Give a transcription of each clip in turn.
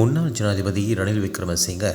முன்னாள் ஜனாதிபதி ரணில் விக்ரமசிங்க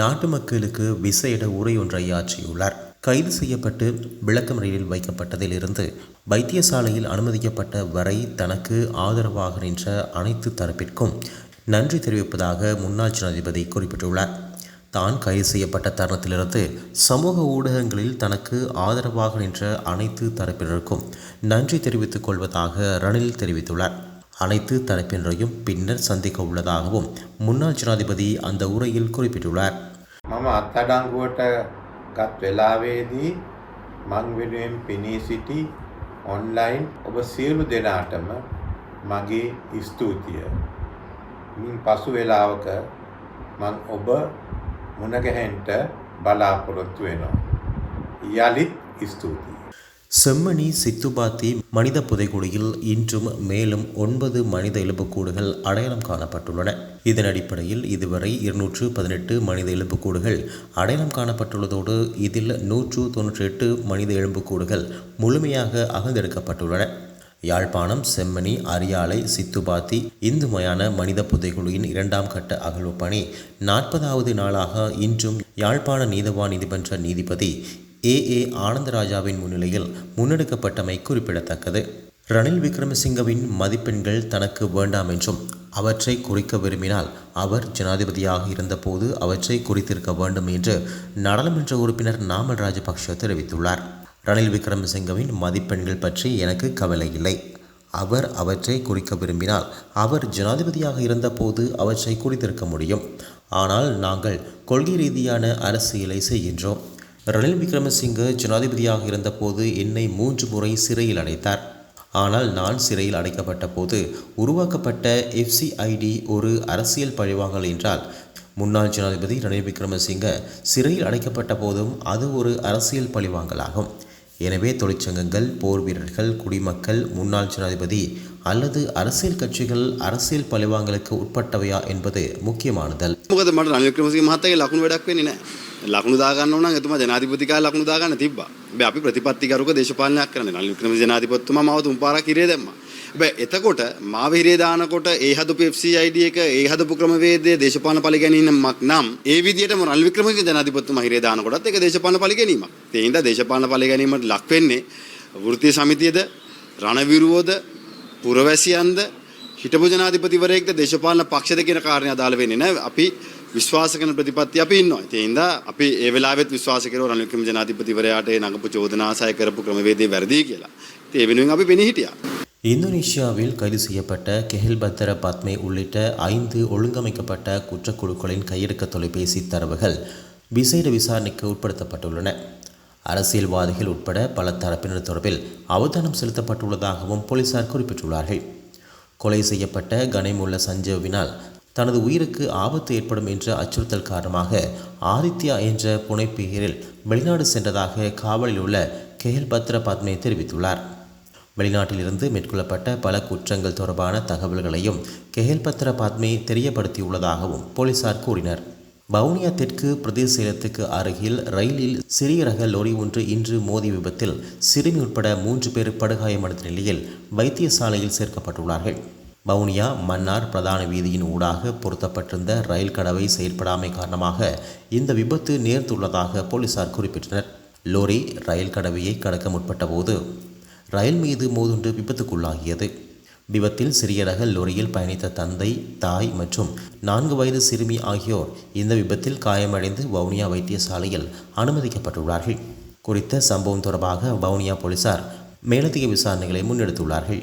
நாட்டு மக்களுக்கு விசேட உரை ஒன்றை ஆற்றியுள்ளார். கைது செய்யப்பட்டு விளக்கமறையில் வைக்கப்பட்டதிலிருந்து வைத்தியசாலையில் அனுமதிக்கப்பட்ட வரை தனக்கு ஆதரவாக நின்ற அனைத்து தரப்பிற்கும் நன்றி தெரிவிப்பதாக முன்னாள் ஜனாதிபதி குறிப்பிட்டுள்ளார். தான் கைது செய்யப்பட்ட தருணத்திலிருந்து சமூக ஊடகங்களில் தனக்கு ஆதரவாக நின்ற அனைத்து தரப்பினருக்கும் நன்றி தெரிவித்துக் கொள்வதாக ரணில் தெரிவித்துள்ளார். அனைத்து தரப்பினரையும் பின்னர் சந்திக்க உள்ளதாகவும் முன்னாள் ஜனாதிபதி அந்த உரையில் குறிப்பிட்டுள்ளார் මම අත්අඩංගුවට ගත් වෙලාවේදී මං වෙනුවෙන් පෙනී සිටි ඔන්ලයින් ඔබ සියලු දෙනාටම මගේ ස්තුතිය. මින් පසු වෙලාවක මං ඔබ මුණගැහෙන්ට බලාපොරොත්තු වෙනවා. යළිත් ස්තුතියි. செம்மணி சித்துபாத்தி மனித புதைகுழியில் இன்றும் மேலும் ஒன்பது மனித எலும்புக்கூடுகள் அடையாளம் காணப்பட்டுள்ளன. இதன் அடிப்படையில் இதுவரை இருநூற்று பதினெட்டு மனித எலும்புக்கூடுகள் அடையாளம் காணப்பட்டுள்ளதோடு இதில் நூற்று தொன்னூற்றி எட்டு மனித எலும்புக்கூடுகள் முழுமையாக அகழ்ந்தெடுக்கப்பட்டுள்ளன. யாழ்ப்பாணம் செம்மணி அரியாலை சித்துபாத்தி இந்து மயான மனித புதைகுழுவின் இரண்டாம் கட்ட அகழ்வு பணி நாற்பதாவது நாளாக இன்றும் யாழ்ப்பாண நீதவான் நீதிமன்ற நீதிபதி ஏ. ஏ. ஆனந்தராஜாவின் முன்னிலையில் முன்னெடுக்கப்பட்டமை குறிப்பிடத்தக்கது. ரணில் விக்ரமசிங்கவின் மதிப்பெண்கள் தனக்கு வேண்டாம் என்றும் அவற்றை குறிக்க விரும்பினால் அவர் ஜனாதிபதியாக இருந்தபோது அவற்றை குறித்திருக்க வேண்டும் என்று நாடாளுமன்ற உறுப்பினர் நாமல் ராஜபக்ஷ தெரிவித்துள்ளார். ரணில் விக்ரமசிங்கவின் மதிப்பெண்கள் பற்றி எனக்கு கவலை இல்லை. அவர் அவற்றை குறிக்க விரும்பினால் அவர் ஜனாதிபதியாக இருந்தபோது அவற்றை குறித்திருக்க முடியும். ஆனால் நாங்கள் கொள்கை ரீதியான அரசியலை செய்கின்றோம். ரணில் விக்ரமசிங்க ஜனாதிபதியாக இருந்தபோது என்னை மூன்று முறை சிறையில் அடைத்தார். ஆனால் நான் சிறையில் அடைக்கப்பட்ட போது உருவாக்கப்பட்ட எஃப்சிஐடி ஒரு அரசியல் பழிவாங்கல் என்றால் முன்னாள் ஜனாதிபதி ரணில் விக்ரமசிங்க சிறையில் அடைக்கப்பட்ட போதும் அது ஒரு அரசியல் பழிவாங்கலாகும். எனவே தொழிற்சங்கங்கள் போர் வீரர்கள் குடிமக்கள் முன்னாள் ஜனாதிபதி அல்லது அரசியல் கட்சிகள் அரசியல் பழிவாங்கலுக்கு உட்பட்டவையா என்பது முக்கியமானதல். මොකද මට රනිල් ක්‍රමසිංහ මහත්තයාගේ ලකුණු වැඩක් වෙන්නේ නැහැ. ලකුණු දාගන්න ඕන නම් එතුමා ජනාධිපතිකාගේ ලකුණු දාගන්න තිබ්බා. හැබැයි අපි ප්‍රතිපත්තිකරුක දේශපාලනයක් කරන්නේ. රනිල් ක්‍රමසිංහ ජනාධිපතිතුමා මාව තුන් පාරක් හිරේ දැම්මා. හැබැයි එතකොට මාව හිරේ දානකොට ඒ හදපු FCID එක ඒ හදපු ක්‍රමවේදය දේශපාලන පලි ගැනීමක් නම් ඒ විදිහටම රනිල් වික්‍රමසිංහ ජනාධිපතිතුමා හිරේ දානකොටත් ඒක දේශපාලන පලි ගැනීමක්. ඒ හින්දා දේශපාලන පලි ගැනීමට ලක් වෙන්නේ වෘත්තීය සමිතියද රණවිරුවෝද පුරවැසියන්ද හිටපු ජනාධිපතිවරයෙක්ද දේශපාලන පක්ෂද කියන කාරණේ අදාළ වෙන්නේ නැහැ. අපි විශ්වාස කරන ප්‍රතිපත්ති අපි ඉන්නවා. ඒ හින්දා අපි ඒ වෙලාවෙත් විශ්වාස කරනවා රනිල් වික්‍රම ජනාධිපතිවරයාට ඒ නගපු චෝදනා සය කරපු ක්‍රමවේදය වැරදි කියලා. ඉතින් ඒ වෙනුවෙන් අපි පෙනී හිටියා. இந்தோனேஷியாவில் கைது செய்யப்பட்ட கெஹில் பத்திர பத்மே உள்ளிட்ட ஐந்து ஒழுங்கமைக்கப்பட்ட குற்றக்குழுக்களின் கையெடுக்க தொலைபேசி தரவுகள் விசேட விசாரணைக்கு உட்படுத்தப்பட்டுள்ளன அரசியல்வாதிகள் உட்பட பல தரப்பினர் தொடர்பில் அவதானம் செலுத்தப்பட்டுள்ளதாகவும் போலீசார் குறிப்பிட்டுள்ளார்கள் கொலை செய்யப்பட்ட கனைமுள்ள சஞ்சீவினால் தனது உயிருக்கு ஆபத்து ஏற்படும் என்ற அச்சுறுத்தல் காரணமாக ஆதித்யா என்ற புனைப்பெயரில் வெளிநாடு சென்றதாக காவலில் உள்ள கேல் பத்ர பத்மே தெரிவித்துள்ளார். வெளிநாட்டிலிருந்து மேற்கொள்ளப்பட்ட பல குற்றங்கள் தொடர்பான தகவல்களையும் கெஹில் பத்ர பத்மே தெரியப்படுத்தியுள்ளதாகவும் போலீசார் கூறினர். வவுனியா தெற்கு பிரதேச செயலத்துக்கு அருகில் ரயிலில் சிறிய ரக லொரி ஒன்று இன்று மோதி விபத்தில் சிறுமி உட்பட மூன்று பேர் படுகாயமடைந்த நிலையில் வைத்தியசாலையில் சேர்க்கப்பட்டுள்ளார்கள். வவுனியா மன்னார் பிரதான வீதியின் ஊடாக பொருத்தப்பட்டிருந்த ரயில் கடவை செயல்படாமை காரணமாக இந்த விபத்து நேர்ந்துள்ளதாக போலீசார் குறிப்பிட்டனர். லோரி ரயில் கடவையை கடக்க முற்பட்ட போது ரயில் மீது மோதுண்டு விபத்துக்குள்ளாகியது. விபத்தில் சிறிய ரக லொரியில் பயணித்த தந்தை தாய் மற்றும் நான்கு வயது சிறுமி ஆகியோர் இந்த விபத்தில் காயமடைந்து வவுனியா வைத்தியசாலையில் அனுமதிக்கப்பட்டுள்ளார்கள். குறித்த சம்பவம் தொடர்பாக வவுனியா போலீசார் மேலதிக விசாரணைகளை முன்னெடுத்துள்ளார்கள்.